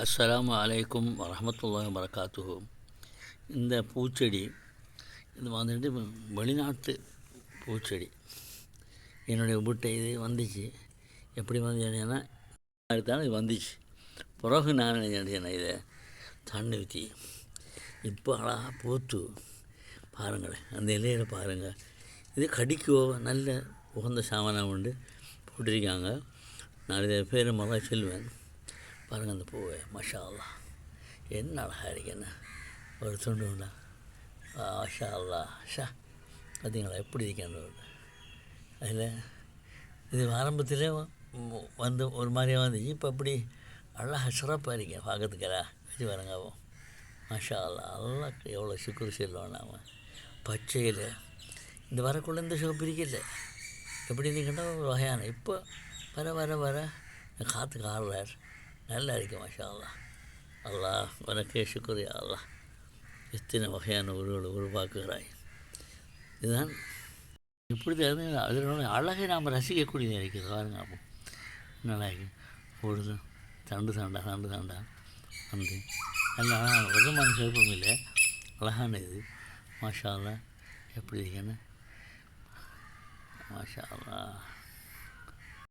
அஸ்ஸலாமு அலைக்கும் வரஹமத்துல்லாஹி வரகாத்துஹு இந்த பூச்செடி இது வந்துட்டு வெளிநாட்டு பூச்செடி. என்னுடைய வீட்டை இது வந்துச்சு. எப்படி வந்து அடுத்தாலும் இது வந்துச்சு. பிறகு நான் நினைச்சேன் இதை தண்ணி ஊற்றி இப்போ அழகாக பூத்து பாருங்களேன் அந்த இலையில பாருங்கள் இது கடிக்கோ நல்ல உகந்த சாமானம் உண்டு. போட்டிருக்காங்க. நான் இதை பேர் மழை செல்வேன். பாருங்கள் அந்த பூவை மஷா அல்லா என்ன அழகாக இருக்கேன்னு ஒரு துண்டு உண்டா? ஆஷா அல்லா ஷா. பார்த்தீங்களா எப்படி இருக்கு அந்த அதில் இது ஆரம்பத்தில் வந்து ஒரு மாதிரியாக வந்துச்சு இப்போ அப்படி அழகாக சிறப்பாக இருக்கேன் பார்க்கறதுக்கரா வச்சு வரங்காவும் மஷா அல்லா எல்லாம் எவ்வளோ சுக்குரு செல்லுவோம் நாம் பச்சையில். இந்த வரக்குள்ளே இந்த சிவப்பு இருக்கல எப்படி இருந்தீங்கன்னா ஒரு வகையான இப்போ வர வர வர காற்று காடுறார் நல்லா இருக்கு மாஷா அல்லா அல்லா உனக்கே சுக்குரியா அல்லா எத்தனை வகையான உருவங்களை உருவாக்குகிறாய். இதுதான் இப்படி தான் அதனோட அழகை நாம் ரசிக்கக்கூடியதாக இருக்குது பாருங்க அப்போ. நல்லா இருக்கு. ஓடுது தண்டு தாண்டா தண்டு தாண்டா. வந்து நல்லா விதமான சிறப்பும் இல்லை. அழகான இது. மாஷா அல்லா எப்படி இருக்குன்னு? மாஷா அல்லா